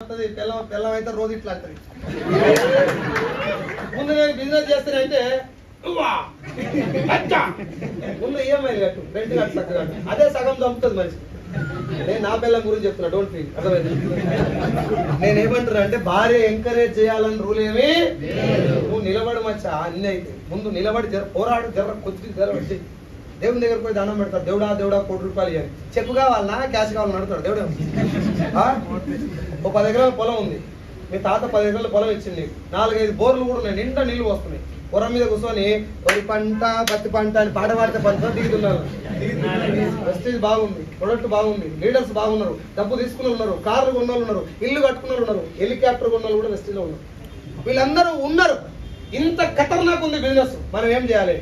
పిల్లం పిల్లం అయితే రోజు ఇట్లా అంటది ముందు నేను బిజినెస్ చేస్తానంటే ముందు ఈఎంఐ కట్టు రెంట్ కట్టు చక్కగా అదే సగం చంపుతుంది మనిషి. నేను నా పిల్లల గురించి చెప్తున్నా డోంట్ ఫీల్ అర్థమైంది? నేను ఏమంటున్నా అంటే భార్య ఎంకరేజ్ చేయాలని రూల్ ఏమి నువ్వు నిలబడమచ్చా అన్ని అయితే. ముందు నిలబడి జర పోరాడు జర కొద్ది జర వచ్చి దేవుని దగ్గర పోయి దండం పెడతాడు దేవుడా దేవుడా కోటి రూపాయలు ఇవ్వాలి చెక్కు కావాలన్నా క్యాష్ కావాలని? అడుగుతాడు. దేవుడే ఓ పది ఎకరాల పొలం ఉంది. మీ తాత పది ఎకరాల పొలం ఇచ్చింది. నాలుగైదు బోర్లు కూడా ఉన్నాయి. నిండా నీళ్ళు వస్తున్నాయి పొరం మీద కూర్చొని వరి పంట పత్తి పంట అని పాట పాడితే పంట దిగుతున్నారు వెస్టేజ్ బాగుంది. ప్రొడక్ట్ బాగుంది. లీడర్స్ బాగున్నారు. డబ్బు తీసుకున్న ఉన్నారు. కార్లు కొన్న వాళ్ళు ఉన్నారు. ఇల్లు కట్టుకున్న వాళ్ళు ఉన్నారు. హెలికాప్టర్ కొన్న వాళ్ళు కూడా వెస్టేజ్ ఉన్నారు. వీళ్ళందరూ ఉన్నారు. ఇంత ఖతర్నాక్ ఉంది బిజినెస్ మనం ఏం చేయాలి?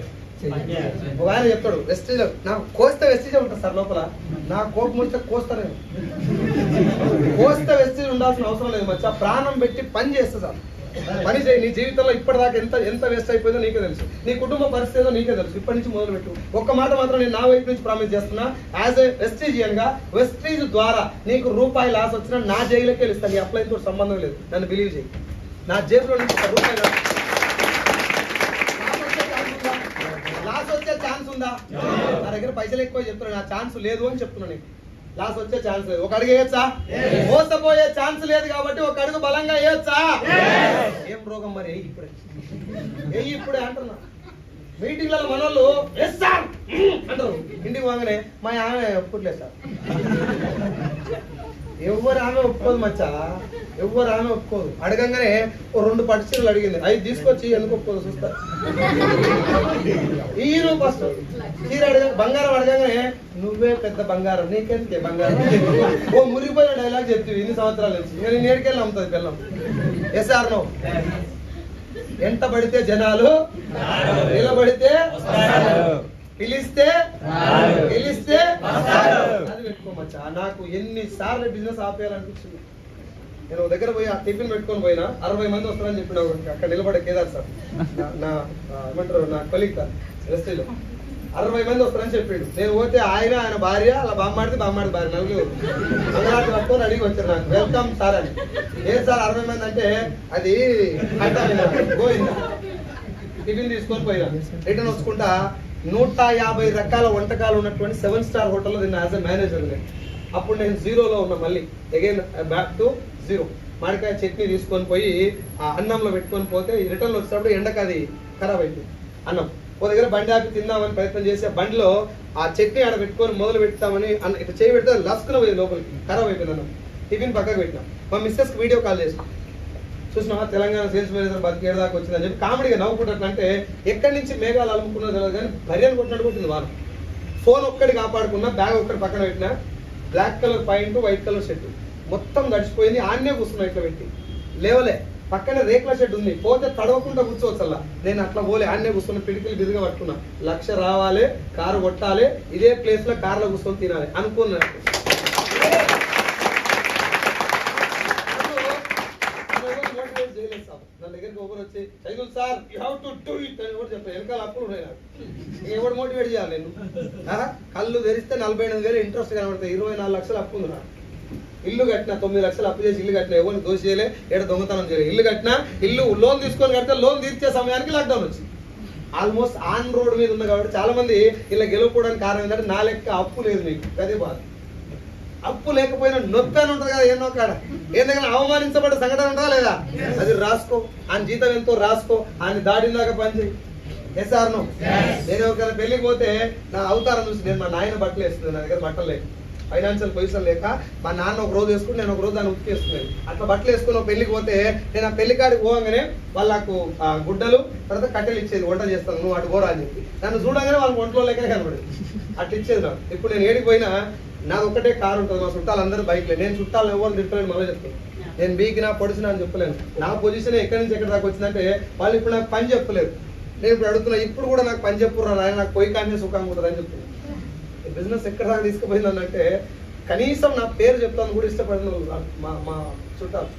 ఒక ఆయన చెప్తాడు వెస్టేజ్ నాకు కోస్తే వెస్టేజ్ ఉంటుంది సార్ లోపల? నా కోపం వస్తే కోస్తానే కోస్తే వెస్టేజ్ ఉండాల్సిన అవసరం లేదు మచ్చా ప్రాణం పెట్టి పని చేస్తా సార్. పని చేయి నీ జీవితంలో ఇప్పటిదాకా ఎంత ఎంత వేస్ట్ అయిపోయిందో నీకే తెలుసు. నీ కుటుంబ పరిస్థితి ఏదో నీకే తెలుసు. ఇప్పటి నుంచి మొదలు పెట్టు ఒక్క మాట మాత్రం నేను నా వైపు నుంచి ప్రామిస్ చేస్తున్నా యాజ్ ఏ వెస్టీజియన్గా వెస్టీజ్ ద్వారా నీకు రూపాయి లాస్ వచ్చినా నా జైలుకే వెళ్తాను నీ అప్లై సంబంధం లేదు. నన్ను బిలీవ్ చేయి. నా జేబులో నుంచి ఒక రూపాయి లాస్ వచ్చే ఛాన్స్ ఉందా నా దగ్గర పైసలు ఎక్కువ చెప్తున్నా నా ఛాన్స్ లేదు అని చెప్తున్నా నీకు. లాస్ వచ్చే ఛాన్స్ లేదు. ఒక అడుగు వేయచ్చా మోసపోయే ఛాన్స్ లేదు కాబట్టి ఒక అడుగు బలంగా వేయచ్చా? ఏం రోగం మరి? ఎయ్యి ఇప్పుడే. ఎయ్యి ఇప్పుడే అంటున్నా. మీటింగ్లలో మనోళ్ళు "ఎస్ సార్! మ్మ్" అంటారు. ఇంటికి పోగానే మా ఆమె ఒప్పుకోట్లేదు సార్. ఎవరు ఆమె ఒప్పుకోదు మచ్చా? ఎవరు ఆమె ఒప్పుకోదు. అడగంగానే ఓ రెండు పట్టు చీరలు అడిగింది. అవి తీసుకొచ్చి ఎందుకు ఒప్పుకోదు చూస్తా ఈ రూపు ఫస్ట్ చీర అడగ బంగారం అడగంగానే నువ్వే పెద్ద బంగారం నీకెందుకే బంగారం? ఓ మురిగిపోయిన డైలాగ్ చెప్తివి ఇన్ని సంవత్సరాల నుంచి. ఇక నేను ఏడికెళ్ళి అమ్ముతుంది పిల్లం. ఎస్ ఆర్ నో ఎంత పడితే జనాలు నిలబడితే పిలిస్తే పిలిస్తే మచ్చా నాకు ఎన్నిసార్లు బిజినెస్ ఆపేయాలనిపించింది. నేను దగ్గర పోయి ఆ టిఫిన్ పెట్టుకొని పోయినా అరవై మంది వస్తారని చెప్పిన అక్కడ నిలబడే కేదార్ సార్ నా- ఏమంటారు నా కొలిక్ వెస్టీలో అరవై మంది వస్తారని చెప్పిండు. నేను పోతే ఆయన ఆయన భార్య అలా బామ్మాడితే బామ్మాడి భార్య నలుగురు. మంగళాటి పట్టుకొని అడిగి వచ్చారు నాకు. వెల్కమ్ సార్ అని. ఏ సార్ అరవై మంది అంటే అది అంటా టిఫిన్ తీసుకొని పోయినా. రిటర్న్ వచ్చుకుంటా నూట యాభై రకాల వంటకాలు ఉన్నటువంటి సెవెన్ స్టార్ హోటల్లో తిన్న యాజ్ ఎ మేనేజర్ అప్పుడు నేను జీరోలో ఉన్నా మళ్ళీ. అగైన్ బ్యాక్ టు జీరో మామిడికాయ చట్నీ తీసుకొని పోయి ఆ అన్నంలో పెట్టుకొని పోతే రిటర్న్ వచ్చినప్పుడు ఎండకు అది ఖరాబ్ అయిపోయింది అన్నం. ఓ దగ్గర బండి ఆపి తిందామని ప్రయత్నం చేసి ఆ బండిలో ఆ చట్నీ ఆడ పెట్టుకొని మొదలు పెడతామని అన్న ఇట్లా చేయి పెడితే లస్కున పోయి లోపలికి. ఖరాబ్ అయిపోయింది అన్నం. టిఫిన్ పక్కకు పెట్టినాం. మా మిస్సెస్కి వీడియో కాల్ చేసి చూసినావా తెలంగాణ సేల్స్ మేనేజర్ బతికేడు దాకా వచ్చిందని చెప్పి కామెడీగా నవ్వుకుంటున్నట్లంటే ఎక్కడి నుంచి మేఘాలు అలుముకున్నదో తెలియదు కానీ భర్యలు కొట్టినట్టు కొట్టింది వారం. ఫోన్ ఒక్కటి కాపాడుకున్నా బ్యాగ్ ఒక్కటి పక్కన పెట్టినా black colour point white colour shirt మొత్తం గడిచిపోయింది ఆన్నే కూర్చున్నా ఇట్లా పెట్టి. లేవలే పక్కన రేకుల షెడ్ ఉంది. పోతే తడవకుండా కూర్చోవచ్చల్లా. నేను అట్లా పోలే ఆన్నే కూర్చున్న పిడికిలు బిదిగా పట్టుకున్నా. లక్ష రావాలి కారు కొట్టాలి ఇదే ప్లేస్లో కార్లో కూర్చొని తినాలి. అనుకున్నాను మోటివేట్ చేయలేదు సార్ నా దగ్గరికి ఒకరు వచ్చి Saidul sir you have to do it అని కూడా చెప్పాను వెనకాల అప్పులు ఉన్నాయి నాకు. ఎవడు మోటివేట్ చేయాలి నేను? కళ్ళు తెరిస్తే నలభై ఎనిమిది వేలు ఇంట్రెస్ట్ కనబడతాయి. ఇరవై నాలుగు లక్షలు అప్పు ఉంది నాకు. ఇల్లు కట్టిన తొమ్మిది లక్షలు అప్పు చేసి ఇల్లు కట్టిన ఎవరిని దోష చేయలే ఏడ దొంగతనం చేయలే. ఇల్లు కట్టిన ఇల్లు లోన్ తీసుకొని కడితే లోన్ తీర్చే సమయానికి లాక్డౌన్ వచ్చింది. ఆల్మోస్ట్ ఆన్ రోడ్ మీద ఉంది కాబట్టి చాలా మంది ఇలా గెలుపుకోవడానికి కారణం ఏంటంటే నా లెక్క అప్పు లేదు మీకు. అదే బాధ. అప్పు లేకపోయినా నొప్పి అని ఉంటుంది కదా ఏ నొక్కాడ ఏంటంటే అవమానించబడ్డ సంఘటన ఉంటుందా లేదా? అది రాసుకో. ఆయన జీతం ఎంతో రాసుకో. ఆయన దాకా పనిచేయి. ఎస్ ఆర్ నో నేను ఒక పెళ్ళికి పోతే నా అవతారం చూసి నేను మా నాయన బట్టలు వేస్తుంది నా దగ్గర బట్టలు లేక ఫైనాన్షియల్ పొజిషన్ లేక మా నాన్న ఒక రోజు వేసుకుని నేను ఒక రోజు దాన్ని ఉతికేసుకున్నాను అట్లా బట్టలు వేసుకుని పెళ్ళికి పోతే నేను ఆ పెళ్ళి కాడికి పోగానే వాళ్ళకు ఆ గుడ్డలు తర్వాత కట్టెలు ఇచ్చేది వంట చేస్తాను నువ్వు అటు పోరా అని చెప్పి. నన్ను చూడగానే వాళ్ళకి ఒంట్లో లేకనే కనబడేది అట్లా ఇచ్చేది నాకు. ఇప్పుడు నేను ఏడికి పోయినా నాది ఒక్కటే కారు ఉంటుంది మా చుట్టాలు అందరూ బైక్లే. నేను చుట్టాలు ఎవరు తిప్పలేను మళ్ళీ చెప్తాను నేను బీకినా పొడిచినా అని చెప్పలేను. నా పొజిషన్ ఎక్కడి నుంచి ఎక్కడి దాకా వచ్చిందంటే వాళ్ళు ఇప్పుడు నాకు పని చెప్పలేదు నేను ఇప్పుడు అడుగుతున్నా ఇప్పుడు కూడా నాకు పని చెప్పురా నాయన నాకు పోయి కానీ సుఖంగా ఉంటుంది అని బిజినెస్ ఎక్కడ దాకా తీసుకుపోయిందనంటే కనీసం నా పేరు చెప్తాను కూడా ఇష్టపడిన వాళ్ళు మా మా చుట్టాలు.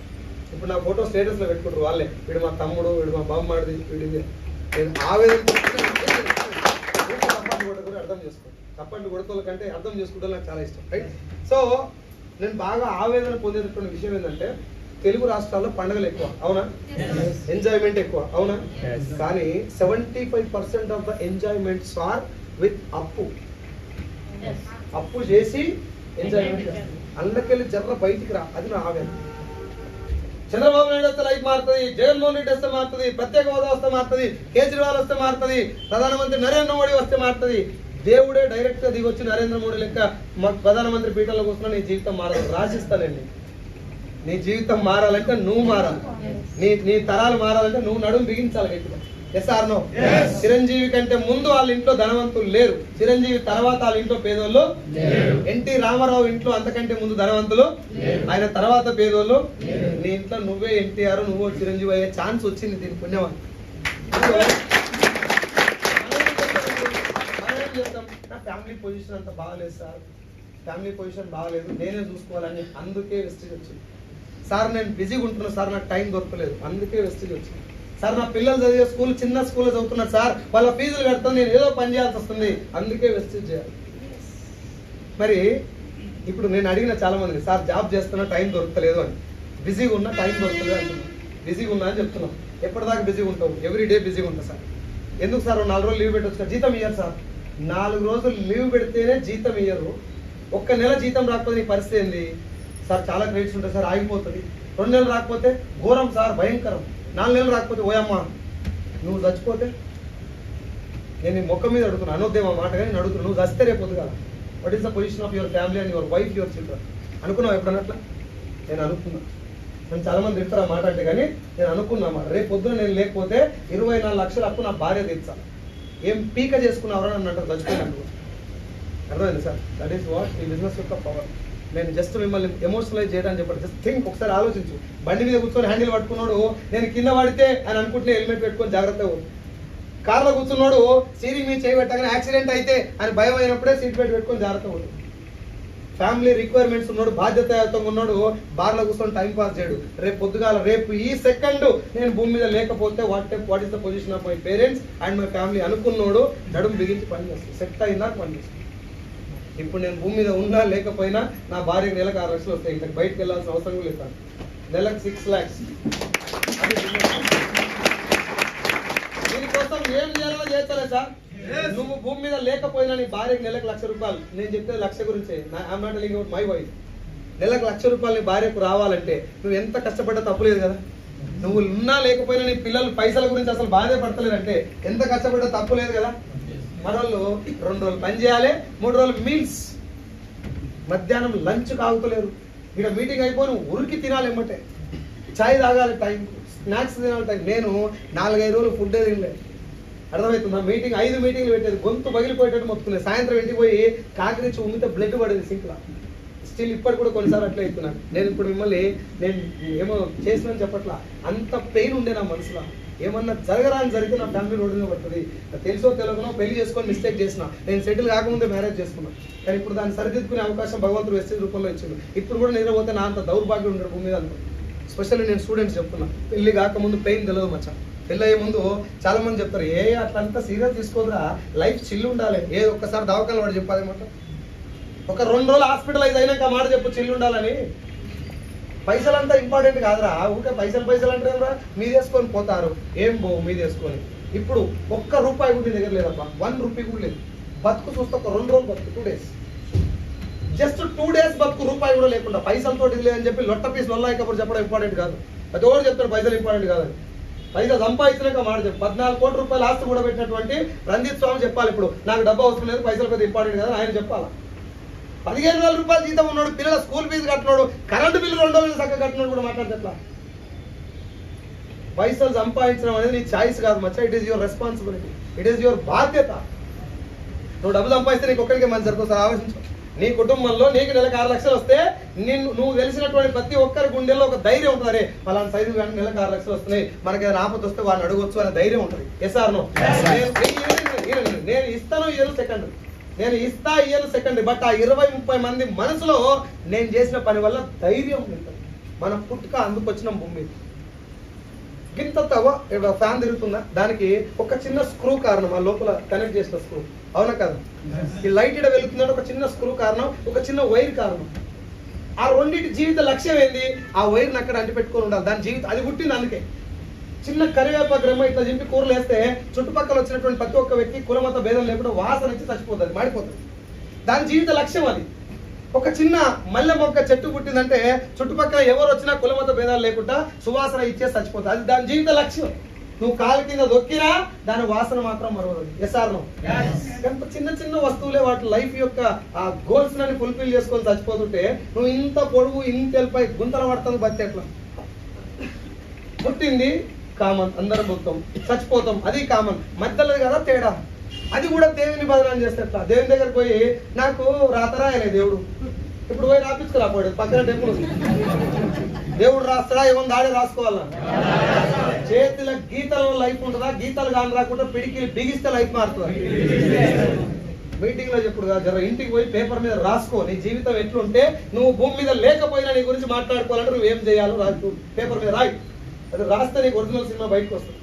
ఇప్పుడు నా ఫోటో స్టేటస్లో పెట్టుకుంటారు వాళ్ళే. వీడు మా తమ్ముడు వీడు మా బామ్మడిది వీడిది నేను ఆవేదన తప్పండి కూడా కూడా అర్థం చేసుకో తప్పండి కొడతల కంటే అర్థం చేసుకుంటే నాకు చాలా ఇష్టం రైట్ సో నేను బాగా ఆవేదన పొందేటటువంటి విషయం ఏంటంటే తెలుగు రాష్ట్రాల్లో పండుగలు ఎక్కువ అవునా? ఎంజాయ్మెంట్ ఎక్కువ అవునా. కానీ seventy five percent of the enjoyments are with అప్పు అప్పు చేసి ఎంజాయ్మెంట్ అందుకెళ్ళి జర్ర బయటికి రా అది నా ఆవేదన. చంద్రబాబు నాయుడు వస్తే లైఫ్ మారుతుంది జగన్మోహన్ రెడ్డి వస్తే మారుతుంది ప్రత్యేక హోదా వస్తే మారుతుంది కేజ్రీవాల్ వస్తే మారుతుంది ప్రధానమంత్రి నరేంద్ర మోడీ వస్తే మారుతుంది. దేవుడే డైరెక్ట్గా దిగొచ్చి నరేంద్ర మోడీ లెక్క ప్రధానమంత్రి పీఠంలో కూర్చున్నా నీ జీవితం మారదు రాసిస్తానండి. నీ జీవితం మారాలంటే నువ్వు మారాలి. నీ నీ తరాలు మారాలంటే నువ్వు నడుము బిగించాలి గట్టిగా yes or no Yes. Chiranjeevi కంటే ముందు వాళ్ళ ఇంట్లో ధనవంతులు లేరు చిరంజీవి తర్వాత వాళ్ళ ఇంట్లో పేదోళ్ళు. ఎన్టీ రామారావు ఇంట్లో అంతకంటే ముందు ధనవంతులు. ఆయన తర్వాత పేదోళ్ళు. నీ ఇంట్లో నువ్వే ఎన్టీఆర్ నువ్వు చిరంజీవి అయ్యే ఛాన్స్ వచ్చింది దీని పుణ్యమా మనం ఏం చేస్తాం? నా ఫ్యామిలీ పొజిషన్ అంత బాగాలేదు సార్ ఫ్యామిలీ పొజిషన్ బాగాలేదు నేనే చూసుకోవాలని అందుకే వెస్టేజ్ వచ్చింది సార్ నేను బిజీగా ఉంటున్నా సార్ నాకు టైం దొరకలేదు అందుకే వెస్టేజ్ వచ్చింది సార్ నా పిల్లలు చదివే స్కూల్ చిన్న స్కూల్లో చదువుతున్నారు సార్. వాళ్ళ ఫీజులు కడతాను నేను ఏదో పని చేయాల్సి వస్తుంది. అందుకే వెస్ట్ చేయాలి. మరి ఇప్పుడు నేను అడిగిన చాలా మంది సార్ జాబ్ చేస్తున్నా టైం దొరకలేదు అని. బిజీగా ఉన్నా టైం దొరకలేదు అంటున్నాను బిజీగా ఉన్నా అని చెప్తున్నాం. ఎప్పటిదాకా బిజీగా ఉంటావు? ఎవ్రీ డే బిజీగా ఉంటా సార్. ఎందుకు సార్ నాలుగు రోజులు లీవ్ పెట్టొచ్చు జీతం ఇయ్యారు సార్. నాలుగు రోజులు లీవ్ పెడితేనే జీతం ఇయ్యరు. ఒక్క నెల జీతం రాకపోతే నీ పరిస్థితి ఏంది? సార్ చాలా క్రెడిట్స్ ఉంటాయి సార్ ఆగిపోతుంది. రెండు నెలలు రాకపోతే ఘోరం సార్ భయంకరం. నాలుగు నెలలు రాకపోతే ఓయమ్మా నువ్వు చచ్చిపోతే నేను నీ మొక్క మీద అడుగుతున్నా. అనొద్దేమో మాట కానీ నేను అడుగుతున్నా. నువ్వు చస్తే రేపు కదా what is the position of your family and your wife your children అనుకున్నావు ఎప్పుడన్నట్లా నేను అనుకున్నా. నేను చాలా మంది తిడతారు ఆ మాట అంటే కానీ నేను అనుకున్నా మాట. రేపు పొద్దున నేను లేకపోతే ఇరవై నాలుగు లక్షల అప్పు నా భార్య తీర్చాలి ఏం పీక చేసుకున్నావరా నన్ను అంటారు చచ్చిపోయినట్టు. అర్థమైంది సార్? దట్ ఈస్ వాట్ ఈ బిజినెస్ యొక్క పవర్ నేను జస్ట్ మిమ్మల్ని ఎమోషనలైజ్ చేయడానికి చెప్పండి జస్ట్ థింక్ ఒకసారి ఆలోచించు. బండి మీద కూర్చొని హ్యాండిల్ పట్టుకున్నాడు నేను కింద పడితే అని అనుకుంటే హెల్మెట్ పెట్టుకొని జాగ్రత్తగా కార్లో కూర్చున్నాడు సీరింగ్ మీద చేయి పెట్టగానే యాక్సిడెంట్ అయితే అని భయం అయినప్పుడే సీట్ బెల్ట్ పెట్టుకొని జాగ్రత్తగా ఉండు ఫ్యామిలీ రిక్వైర్మెంట్స్ ఉన్నాడు బాధ్యతాయుతంగా ఉన్నాడు బార్లో కూర్చొని టైం పాస్ చేయడు. రేపు పొద్దుగాల రేపు ఈ సెకండ్ నేను భూమి మీద లేకపోతే what what is the position of my parents and my family అనుకున్నాడు నడుము బిగించి పని చేస్తాడు. సెట్ అయినా పని చేస్తాడు. ఇప్పుడు నేను భూమి మీద ఉన్నా లేకపోయినా నా భార్యకి నెలకు ఆరు లక్షలు వస్తాయి ఇంకా బయటకు వెళ్ళాల్సిన అవసరం కూడా లేదు నెలకు సిక్స్ ల్యాక్స్ దీనికోసం ఏం చేయాలో చేస్తలే సార్. నువ్వు భూమి మీద లేకపోయినా నీ భార్యకి నెలకు లక్ష రూపాయలు. నేను చెప్పేది లక్ష గురించే. I'm not telling my wife నెలకు లక్ష రూపాయలు నీ భార్యకు రావాలంటే నువ్వు ఎంత కష్టపడ్డా తప్పులేదు కదా. నువ్వు ఉన్నా లేకపోయినా నీ పిల్లలు పైసల గురించి అసలు బాధే పడతలేదంటే ఎంత కష్టపడ్డా తప్పు లేదు కదా. మనోళ్ళు రెండు రోజులు పని చేయాలి మూడు రోజులు మీల్స్ మధ్యాహ్నం లంచ్ కాగుతలేరు ఇక్కడ మీటింగ్ అయిపోయి ఉరికి తినాలి ఎమ్మటే. చాయ్ తాగాలి టైం స్నాక్స్ తినాలి టైం నేను నాలుగైదు రోజులు ఫుడ్ తినలే. అర్థమవుతుందా? మీటింగ్ ఐదు మీటింగ్లు పెట్టేది. గొంతు పగిలిపోయేటట్టు మొత్తుకునే. సాయంత్రం ఇంటికి పోయి కాకిరించి ఉమ్మితే బ్లడ్ పడేది సింక్లో. స్టిల్ ఇప్పటి కూడా కొన్నిసార్లు అట్లా అవుతున్నాను. నేను ఇప్పుడు మిమ్మల్ని నేను ఏమో చేసినని చెప్పట్లా. అంత పెయిన్ ఉండే నా మనసులో. ఏమన్నా జరగరా అని జరిగితే నా ఫ్యామిలీ రోడ్డు మీద పడుతుంది. తెలుసో తెలియకనో పెళ్ళి చేసుకొని మిస్టేక్ చేసిన. నేను సెటిల్ కాకముందే మ్యారేజ్ చేసుకున్నా. కానీ ఇప్పుడు దాన్ని సరిదిద్దుకునే అవకాశం భగవంతుడు వెస్టేజ్ రూపంలో ఇచ్చిండు. ఇప్పుడు కూడా నిద్రపోతే నా అంత దౌర్భాగ్యం ఉండడు భూమి మీద అనుకో. స్పెషల్లీ నేను స్టూడెంట్స్ చెప్తున్నా. పెళ్ళి కాకముందు పెయిన్ తెలియదు మచ్చా. పెళ్ళి అయ్యే ముందు చాలా మంది చెప్తారు ఏ అట్లంతా సీరియస్ తీసుకోదురా. లైఫ్ చిల్లు ఉండాలి. ఏ ఒక్కసారి దవాఖాన వాడు చెప్పాలి అనమాట ఒక రెండు రోజులు హాస్పిటలైజ్ అయినాక మాట చెప్పు చిల్లు ఉండాలని. పైసలంతా ఇంపార్టెంట్ కాదురా. ఊరికే పైసలు పైసలు అంటే మీరు వేసుకొని పోతారు. ఏం పోవు మీరు వేసుకొని. ఇప్పుడు ఒక్క రూపాయి కూడా నీ దగ్గర లేదబ్బా. వన్ రూపీ కూడా లేదు. బతుకు చూస్తే ఒక రెండు రోజులు బతుకు two days just two days బతుకు రూపాయి కూడా లేకుండా. పైసలతో ఇది లేదని చెప్పి లొట్ట పీస్ లొల్లాయికప్పుడు చెప్పడం ఇంపార్టెంట్ కాదు. ప్రతి ఒక్కరు చెప్తాడు పైసలు ఇంపార్టెంట్ కాదని. పైసలు సంపాదించినాక మాట చెప్పి. పద్నాలుగు కోట్ల రూపాయలు ఆస్తి కూడా పెట్టినటువంటి రంజిత్ స్వామి చెప్పాలి ఇప్పుడు. నాకు డబ్బు అవసరం లేదు పైసలు పెద్ద ఇంపార్టెంట్ కాదు ఆయన చెప్పాలా? పదిహేను వేల రూపాయలు జీతం ఉన్నాడు పిల్లల స్కూల్ ఫీజు కట్టినాడు కరెంటు బిల్లు రెండు రోజులు చక్కగా కట్టినాడు కూడా మాట్లాడితే పైసలు సంపాదించడం అనేది నీ ఛాయిస్ కాదు మచ్చా it is your responsibility it is your బాధ్యత. నువ్వు డబ్బు సంపాదిస్తే నీకు ఒక్కడికే మంచి సరిపోతుంది ఆలోచించు. నీ కుటుంబంలో నీకు నెలకు ఆరు లక్షలు వస్తే నిన్ను నువ్వు తెలిసినటువంటి ప్రతి ఒక్కరి గుండెల్లో ఒక ధైర్యం ఉంటుంది. అరే పలానా సైజు కానీ నెలకు ఆరు లక్షలు వస్తున్నాయి మనకి ఏదైనా ఆపద వస్తే వాడిని అడగొచ్చు అనే ధైర్యం ఉంటుంది. Yes or no Yes, sir. నేను ఇస్తాను ఇయ్యను సెకండ్ నేను ఇస్తా ఇయ్యను సెకండ్ బట్ ఆ ఇరవై ముప్పై మంది మనసులో నేను చేసిన పని వల్ల ధైర్యం ఉంటుంది మన పుట్టుక అందుకొచ్చిన భూమి. గింత తవ ఇక్కడ ఫ్యాన్ తిరుగుతుందా? దానికి ఒక చిన్న స్క్రూ కారణం ఆ లోపల కనెక్ట్ చేసిన స్క్రూ అవునా కదా? ఈ లైట్ ఇక్కడ వెళ్తుందంటే ఒక చిన్న స్క్రూ కారణం ఒక చిన్న వైర్ కారణం. ఆ రెండింటి జీవిత లక్ష్యం ఏంది? ఆ వైర్ని అక్కడ అంటి పెట్టుకొని ఉండాలి. దాని జీవితం అది పుట్టింది అందుకే. చిన్న కరివేపాకు రెమ్మ ఇట్లా చింపి కూరలు వేస్తే చుట్టుపక్కల వచ్చినటువంటి ప్రతి ఒక్క వ్యక్తి కులమత భేదం లేకుండా వాసన వచ్చి చచ్చిపోతుంది మాడిపోతుంది. దాని జీవిత లక్ష్యం అది. ఒక చిన్న మల్లె మొక్క చెట్టు పుట్టిందంటే చుట్టుపక్కల ఎవరు వచ్చినా కులమత భేదాలు లేకుండా సువాసన ఇచ్చే చచ్చిపోతుంది. అది దాని జీవిత లక్ష్యం. నువ్వు కాలు కింద దొక్కినా దాని వాసన మాత్రం మరవదు. ఎస్ఆర్ ఎంత చిన్న చిన్న వస్తువులే వాటి లైఫ్ యొక్క ఆ గోల్స్ నని ఫుల్ఫిల్ చేసుకొని చచ్చిపోతుంటే నువ్వు ఇంత పొడుగు ఇంత వెళ్ళిపై గుంతల పడుతుంది బతి ఎట్లా పుట్టింది కామన్ అందరం పోతాం చచ్చిపోతాం అది కామన్ మధ్యలో కదా తేడా. అది కూడా దేవుని బదనాలు చేస్తే ఎట్లా దేవుని దగ్గర పోయి నాకు రాత రాయలే దేవుడు. ఇప్పుడు పోయి రాపించుకురాపోయాడు పక్కన టెంపుల్ దేవుడు రాస్తాడా ఏమన్నా దాడి రాసుకోవాలా? చేతుల గీతలో లైఫ్ ఉంటుందా? గీతలు కానీ రాకుండా పిడికి బిగిస్తే లైఫ్ మారుతుందా? మీటింగ్లో చెప్పుడు కాదు జర ఇంటికి పోయి పేపర్ మీద రాసుకో. నీ జీవితం ఎట్లుంటే నువ్వు భూమి మీద లేకపోయినా నీ గురించి మాట్లాడుకోవాలంటే నువ్వు ఏం చేయాలో రాసుకో పేపర్ మీద రాయి. అది రాస్తే నీకు ఒరిజినల్ సినిమా బయటకు వస్తుంది.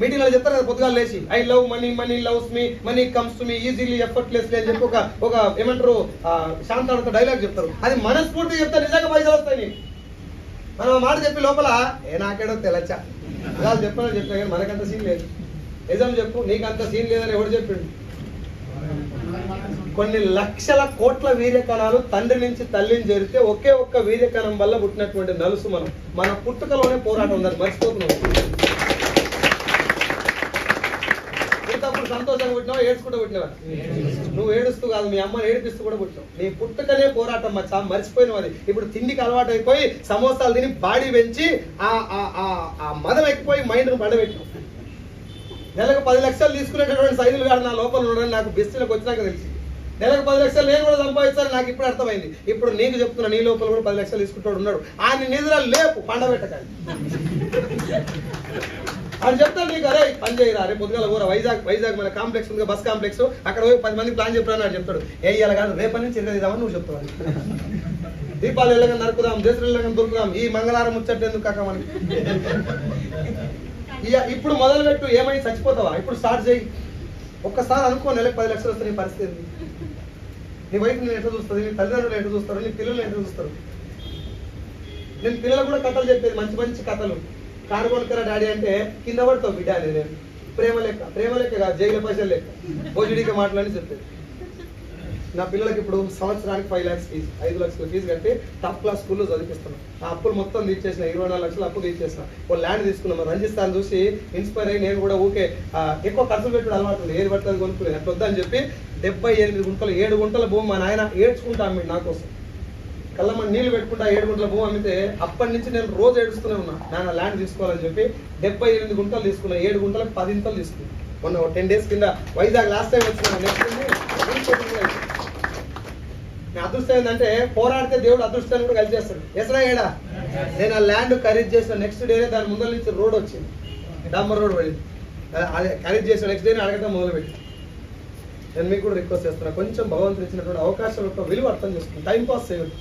మీటింగ్లో చెప్తారు కదా పొద్దుగా లేచి I love money money loves me money comes to me easily effortless అని చెప్పి ఒక ఒక ఏమంటారు శాంతాడుతో డైలాగ్ చెప్తారు. అది మనస్ఫూర్తి చెప్తే నిజంగా పైసలు వస్తాయి మనం మాట చెప్పి లోపల ఏ నాకేడో తెలచ్చా వాళ్ళు చెప్పాలని చెప్పినా కానీ మనకంత సీన్ లేదు. నిజం చెప్పు నీకు అంత సీన్ లేదని ఎవడు చెప్పిండు? కొన్ని లక్షల కోట్ల వీర్యకణాలు తండ్రి నుంచి తల్లిని చేరితే ఒకే ఒక్క వీర్యకణం వల్ల పుట్టినటువంటి నలుసు మనం. మన పుట్టుకలోనే పోరాటం ఉందని మర్చిపోతున్నాం. పుట్టినప్పుడు సంతోషంగా పుట్టినావా? ఏడ్చుకుంటూ పుట్టినవా? నువ్వు ఏడుస్తూ కాదు మీ అమ్మని ఏడిపిస్తూ కూడా పుట్టినావు. నీ పుట్టుకనే పోరాటం చాలా మర్చిపోయినావు అది. ఇప్పుడు తిండికి అలవాటు అయిపోయి సమోసాలు తిని బాడీ పెంచి ఆ ఆ- ఆ- ఆ మదం ఎక్కిపోయి మైండ్ను పడబెట్టినావు. నెలకు పది లక్షలు తీసుకునేటటువంటి సైజులు కాదు నా లోపల ఉండడం నాకు బెస్ట్లకు వచ్చినాక తెలిసి నెలకు పది లక్షలు నేను కూడా సంపాదించాను నాకు ఇప్పుడు అర్థమైంది. ఇప్పుడు నీకు చెప్తున్నా నీ లోపల కూడా పది లక్షలు తీసుకుంటాడు ఉన్నాడు. ఆయన నిధుల లేపు పండబెట్టకండి అని చెప్తాను నీకు అరే పని చేయరా రేపు పొద్దుగాల కూర వైజాగ్ వైజాగ్ మన కాంప్లెక్స్ ఉంది బస్ కాంప్లెక్స్. అక్కడ పోయి పది మంది ప్లాన్ చెప్పాను అని చెప్తాడు. ఏ ఇయ్యాలి కాదు రేపటి నుంచి తిరగదిద్దామని నువ్వు చెప్తావు దీపాలు వెళ్ళగా నరుకుదాం దేశం వెళ్ళగా దొరుకుదాం. ఈ మంగళవారం ముచ్చట్టు ఎందుకు కాక మనకి? ఇక ఇప్పుడు మొదలు పెట్టు ఏమై చచ్చిపోతావా? ఇప్పుడు స్టార్ట్ చేయి. ఒక్కసారి అనుకో నెలకు పది లక్షలు వస్తే నీ పరిస్థితి నీ వైఫ్ నేను ఎట్లా చూస్తుంది? నీ తల్లిదండ్రులు ఎట్లా చూస్తారు? నీ పిల్లలు ఎట్లా చూస్తారు? నేను పిల్లలు కూడా కథలు చెప్పేది మంచి మంచి కథలు. కారు కొనుక్కరా డాడీ అంటే కింద పడతావు బిడ్డ అని నేను. ప్రేమ లెక్క ప్రేమ లెక్క కాదు జైలు పైసలు లెక్క. భోజుడికి మాట్లాడి చెప్పేది. నా పిల్లలకి ఇప్పుడు సంవత్సరానికి ఫైవ్ ల్యాక్స్ ఫీజు ఐదు లక్షల ఫీజు కట్టి టాప్ క్లాస్ స్కూల్లో చదివిస్తున్నాను ఆ అప్పులు మొత్తం తీర్చేసిన ఇరవై నాలుగు లక్షలు అప్పు తీర్చేసిన ఓ ల్యాండ్ తీసుకున్నాం. రంజిస్తాను చూసి ఇన్స్పైర్ అయ్యి నేను కూడా ఊకే ఎక్కువ ఖర్చులు పెట్టడం అలవాటు ఉంది. ఏది పడుతుంది కొనుక్కులేదు అట్లా వద్దని చెప్పి డెబ్బై ఎనిమిది గుంటలు ఏడు గుంటల భూమి మా నాయన ఏడ్చుకుంటా అమ్మిడు నా కోసం. కళ్ళమ్మ నీళ్ళు పెట్టుకుంటా ఏడు గుంటల భూమి అమ్మితే అప్పటి నుంచి నేను రోజు ఏడుస్తూనే ఉన్నా. నాయన ల్యాండ్ తీసుకోవాలని చెప్పి డెబ్బై ఎనిమిది గుంటలు తీసుకున్నా. ఏడు గుంటలకు పది ఇంతలు తీసుకున్నా. మొన్న టెన్ డేస్ కింద వైజాగ్ లాస్ట్ టైం వచ్చిన నెక్స్ట్ అదృష్టం ఏంటంటే పోరాడితే దేవుడు అదృష్టాన్ని కూడా కలిసేస్తాడు ఎసరా ఏడా నేను ఆ ల్యాండ్ ఖరీదు చేసిన నెక్స్ట్ డేనే దాని ముందర నుంచి రోడ్ వచ్చింది. డాంబర్ రోడ్ పడింది అదే- ఖరీదు చేసిన నెక్స్ట్ డేనే అడగటం మొదలుపెట్టి నేను మీకు కూడా రిక్వెస్ట్ చేస్తున్నా. కొంచెం భగవంతుడు ఇచ్చినటువంటి అవకాశం యొక్క విలువ అర్థం చేసుకుని టైం పాస్ చేయొద్దు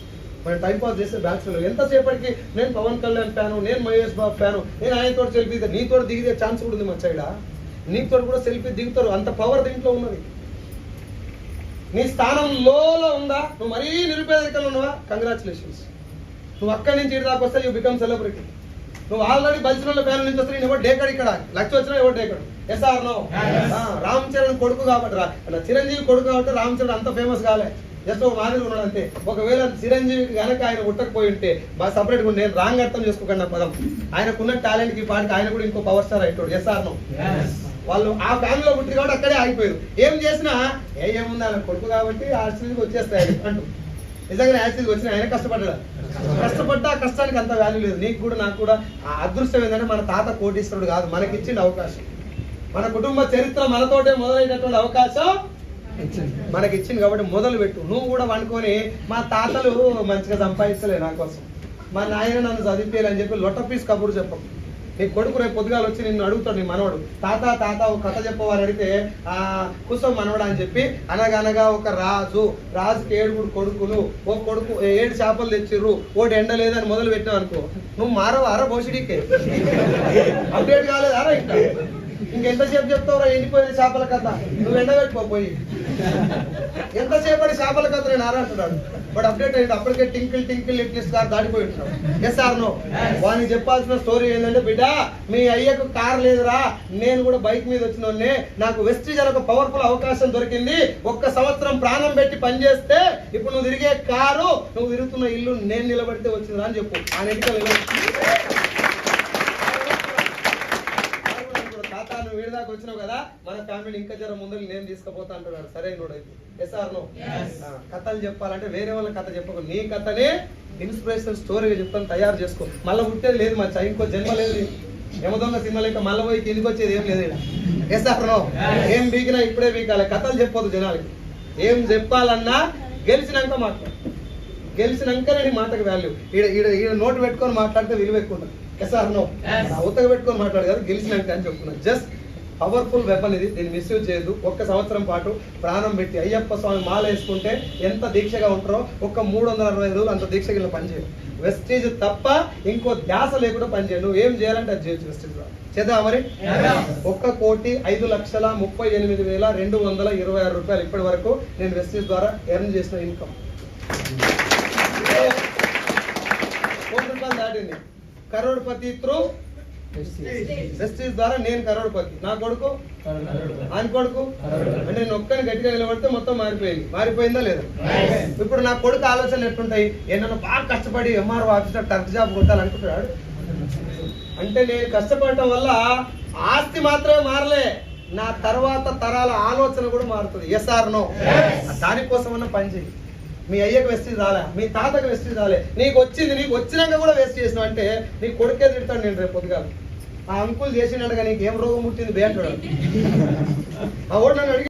మనం టైం పాస్ చేసే బ్యాక్స్ ఎంతసేపటికి నేను పవన్ కళ్యాణ్ ఫ్యాను నేను మహేష్ బాబు ఫ్యాను నేను ఆయనతో సెల్ఫీ నీతో దిగితే ఛాన్స్ కూడా ఉంది మా సైడ్ నీతో కూడా సెల్ఫీ దిగుతారు. అంత పవర్ దీంట్లో ఉన్నది. నీ స్థానం లోలో ఉందా? నువ్వు మరీ నిరుపేదరికంలో ఉన్నావా? కంగ్రాచులేషన్స్ నువ్వు అక్కడి నుంచి ఇటు దాకా వస్తే యూ బికమ్ సెలబ్రిటీ నువ్వు ఆల్రెడీ బలిసిన ఫ్యాన్ నుంచి వస్తే నేను ఎవరు డేకడ్ ఇక్కడ? లక్ష వచ్చినా ఎవరు డేకడ్? Yes or no Ram Charan కొడుకు కాబట్టి చిరంజీవి కొడుకు కాబట్టి రామ్ చరణ్ అంత ఫేమస్ కాలే. జస్ట్ ఒక మాదిరి ఉన్నాడు అంతే. ఒకవేళ చిరంజీవికి కనుక ఆయన పుట్టకపోయి ఉంటే బాగా సపరేట్గా నేను రాంగ్ అర్థం చేసుకోకండి పదం. ఆయనకున్న టాలెంట్కి పాటికి ఆయన కూడా ఇంకో పవర్ స్టార్ అయిపోయాడు ఎస్ఆర్ నో వాళ్ళు ఆ ఫ్యామిలీలో పుట్టి కాబట్టి అక్కడే ఆగిపోయారు. ఏం చేసినా ఏ ఏముంది ఆయన కొడుకు కాబట్టి ఆర్సీకి వచ్చేస్తాయి. అంటూ. నిజంగా ఆర్సీకి వచ్చిన ఆయన కష్టపడ్డా కష్టపడ్డా ఆ కష్టానికి అంత వాల్యూ లేదు. నీకు కూడా నాకు కూడా ఆ అదృష్టం ఏంటంటే మన తాత కోటీశ్వరుడు కాదు. మనకి ఇచ్చిన అవకాశం. మన కుటుంబ చరిత్ర మనతోటే మొదలైనటువంటి అవకాశం మనకి ఇచ్చింది కాబట్టి మొదలు పెట్టు నువ్వు కూడా వండుకొని మా తాతలు మంచిగా సంపాదిస్తలే నా కోసం. మా నాయన నన్ను చదివించాలని చెప్పి లొట్ట పీస్ కబురు చెప్పకు. నీ కొడుకు రేపు పొద్దుగాల వచ్చి నిన్ను అడుగుతాడు నీ మనవడు. తాత తాత ఒక కథ చెప్పవారు అడిగితే ఆ కుసం మనవడు అని చెప్పి అనగనగా ఒక రాజు రాజుకి ఏడుగురు కొడుకులు ఓ కొడుకు ఏడు చేపలు తెచ్చిర్రు ఓటి ఎండ లేదని మొదలు పెట్టావు అనుకో. నువ్వు మారవారా అర అప్డేట్ కాలేదు? అరా ఇంకా. ఇంకెంతసేపు చెప్తావురా? ఎండిపోయిన చేపల కథ. నువ్వు ఎండబెట్టుకోపోయి ఎంతసేపటి చేపల కథ నేను ఆరంటున్నాడు వాడు అప్డేట్ అయ్యింది అప్పటికే టింకిల్ టింకిల్ లిట్నెస్ కార్ దాడిపోయి ఎస్ ఆర్ నో వానికి చెప్పాల్సిన స్టోరీ ఏంటంటే బిడ్డ మీ అయ్యకు కార్ లేదురా. నేను కూడా బైక్ మీద వచ్చిన నాకు వెస్టీజ్ అనే ఒక పవర్ఫుల్ అవకాశం దొరికింది. ఒక్క సంవత్సరం ప్రాణం పెట్టి పనిచేస్తే ఇప్పుడు నువ్వు తిరిగే కారు నువ్వు తిరుగుతున్న ఇల్లు నేను నిలబడితే వచ్చిందిరా అని చెప్పు. ఆ నెటికల్ తాత నువ్వు వీడి దాకా వచ్చినావు కదా మన ఫ్యామిలీ ఇంకా జర ముందర నేను తీసుకుపోతా అంటున్నాడు సరే నోడు ఎస్ ఆర్ నో కథలు చెప్పాలంటే వేరే వాళ్ళ కథ చెప్పకు. నీ కథనే ఇన్స్పిరేషన్ స్టోరీగా చెప్తాను తయారు చేసుకో. మళ్ళీ పుట్టేది లేదు మచ్చా ఇంకో జన్మ లేదు. యమదొంగ సినిమా లెక్క మళ్ళీ పోయి కిందికి వచ్చేది ఏం లేదు ఎస్ ఆర్ నో ఏం బీకినా ఇప్పుడే బీకాలి. కథలు చెప్పొద్దు జనాలకి. ఏం చెప్పాలన్నా గెలిచినాక మాట్లాడు. గెలిచినాకనే నీ మాటకు వాల్యూ ఈడ ఈడ ఈడ నోటు పెట్టుకొని మాట్లాడితే విలువ ఎక్కువ ఉంటుంది. ఎస్ఆర్ నో ఉత్తగా పెట్టుకొని మాట్లాడు కదా గెలిచినాక అని చెప్తున్నాను జస్ట్ పవర్ఫుల్ వెపన్ ఇది. దీన్ని మిస్యూజ్ చేయదు ఒక్క సంవత్సరం పాటు ప్రాణం పెట్టి అయ్యప్ప స్వామి మాల వేసుకుంటే ఎంత దీక్షగా ఉంటారో ఒక్క మూడు వందల అరవై రోజులు అంత దీక్షగా ఇలా పనిచేయదు వెస్టేజ్ తప్ప ఇంకో ధ్యాస లేకుండా పనిచేయదు నువ్వు ఏం చేయాలంటే అది చేయొచ్చు వెస్టేజ్ చేద్దాం మరి? ఒక్క కోటి ఐదు లక్షల ముప్పై ఎనిమిది వేల రెండు వందల ఇరవై ఆరు రూపాయలు ఇప్పటి వరకు నేను వెస్టేజ్ ద్వారా ఎర్న్ చేసిన ఇన్కమ్. కోటి రూపాయలు దాటింది. కరోడ్పతి త్రూ వెస్టీజ్ ద్వారా నేను కరోడ్పతి నా కొడుకు? ఆయన కొడుకు? అంటే నేను ఒక్కని గట్టిగా నిలబడితే మొత్తం మారిపోయింది. మారిపోయిందా లేదా? ఇప్పుడు నా కొడుకు ఆలోచనలు ఎట్లుంటాయి? ఏమన్నా బాగా కష్టపడి ఎంఆర్ఓ ఆఫీసర్ టర్క్ జాబ్ కొట్టాలనుకుంటున్నాడు? అంటే నేను కష్టపడటం వల్ల ఆస్తి మాత్రమే మారలే. నా తర్వాత తరాల ఆలోచన కూడా మారుతుంది. ఎస్ ఆర్ నో దానికోసమన్నా పని చేయి మీ అయ్యకు వెస్టేజ్ రాలే. మీ తాతకు వెస్టేజ్ రాలే. నీకు వచ్చింది నీకు వచ్చినాక కూడా వేస్ట్ చేసినావు అంటే నీ కొడుకే తిడతాడు నేను రేపు పొద్దుగా ఆ అంకుల్ చేసినట్టుగా నీకు ఏం రోగం పుట్టింది? బే అంటాడు. ఆ ఓడు నన్ను అడిగి